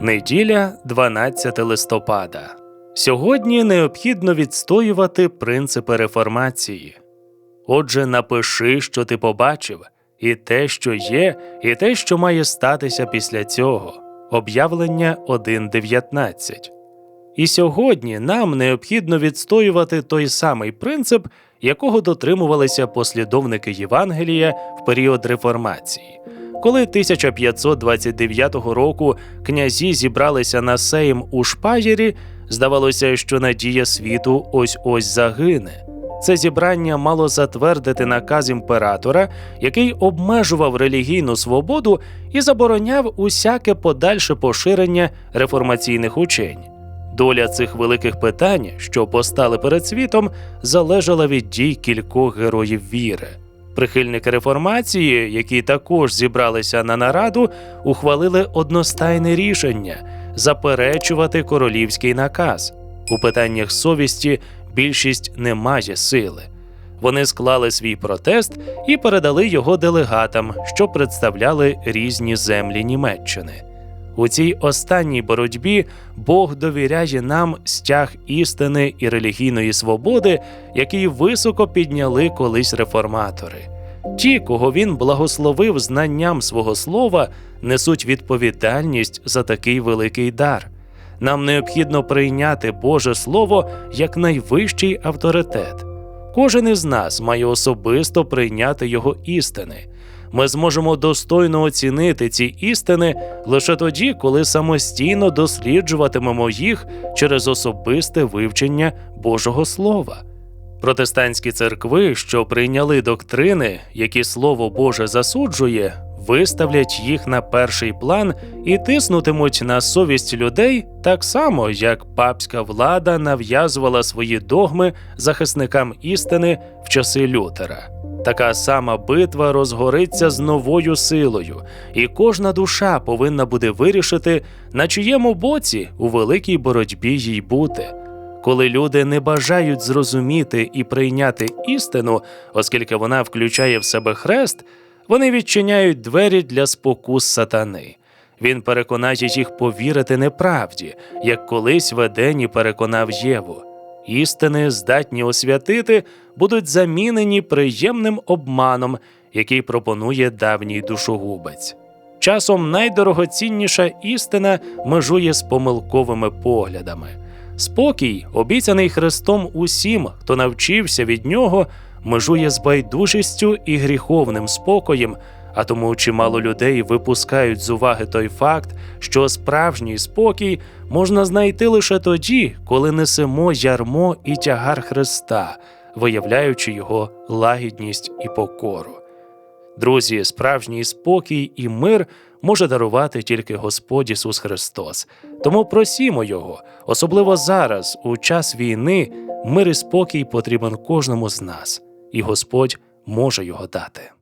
Неділя, 12 листопада. Сьогодні необхідно відстоювати принципи реформації. Отже, напиши, що ти побачив, і те, що є, і те, що має статися після цього. Об'явлення 1.19. І сьогодні нам необхідно відстоювати той самий принцип, якого дотримувалися послідовники Євангелія в період реформації. Коли 1529 року князі зібралися на сейм у Шпаєрі, здавалося, що надія світу ось ось загине. Це зібрання мало затвердити наказ імператора, який обмежував релігійну свободу і забороняв усяке подальше поширення реформаційних учень. Доля цих великих питань, що постали перед світом, залежала від дій кількох героїв віри. Прихильники реформації, які також зібралися на нараду, ухвалили одностайне рішення заперечувати королівський наказ. У питаннях совісті більшість не має сили. Вони склали свій протест і передали його делегатам, що представляли різні землі Німеччини. У цій останній боротьбі Бог довіряє нам стяг істини і релігійної свободи, який високо підняли колись реформатори. Ті, кого він благословив знанням свого слова, несуть відповідальність за такий великий дар. Нам необхідно прийняти Боже Слово як найвищий авторитет. Кожен із нас має особисто прийняти його істини. Ми зможемо достойно оцінити ці істини лише тоді, коли самостійно досліджуватимемо їх через особисте вивчення Божого Слова. Протестантські церкви, що прийняли доктрини, які Слово Боже засуджує, виставлять їх на перший план і тиснутимуть на совість людей так само, як папська влада нав'язувала свої догми захисникам істини в часи Лютера. Така сама битва розгориться з новою силою, і кожна душа повинна буде вирішити, на чиєму боці у великій боротьбі їй бути. Коли люди не бажають зрозуміти і прийняти істину, оскільки вона включає в себе хрест, вони відчиняють двері для спокус сатани. Він переконає їх повірити неправді, як колись Ведені переконав Єву. Істини, здатні освятити, будуть замінені приємним обманом, який пропонує давній душогубець. Часом найдорогоцінніша істина межує з помилковими поглядами. Спокій, обіцяний Христом усім, хто навчився від нього, межує з байдужістю і гріховним спокоєм, а тому чимало людей випускають з уваги той факт, що справжній спокій можна знайти лише тоді, коли несемо ярмо і тягар Христа, виявляючи його лагідність і покору. Друзі, справжній спокій і мир може дарувати тільки Господь Ісус Христос. Тому просімо Його, особливо зараз, у час війни, мир і спокій потрібен кожному з нас, і Господь може його дати.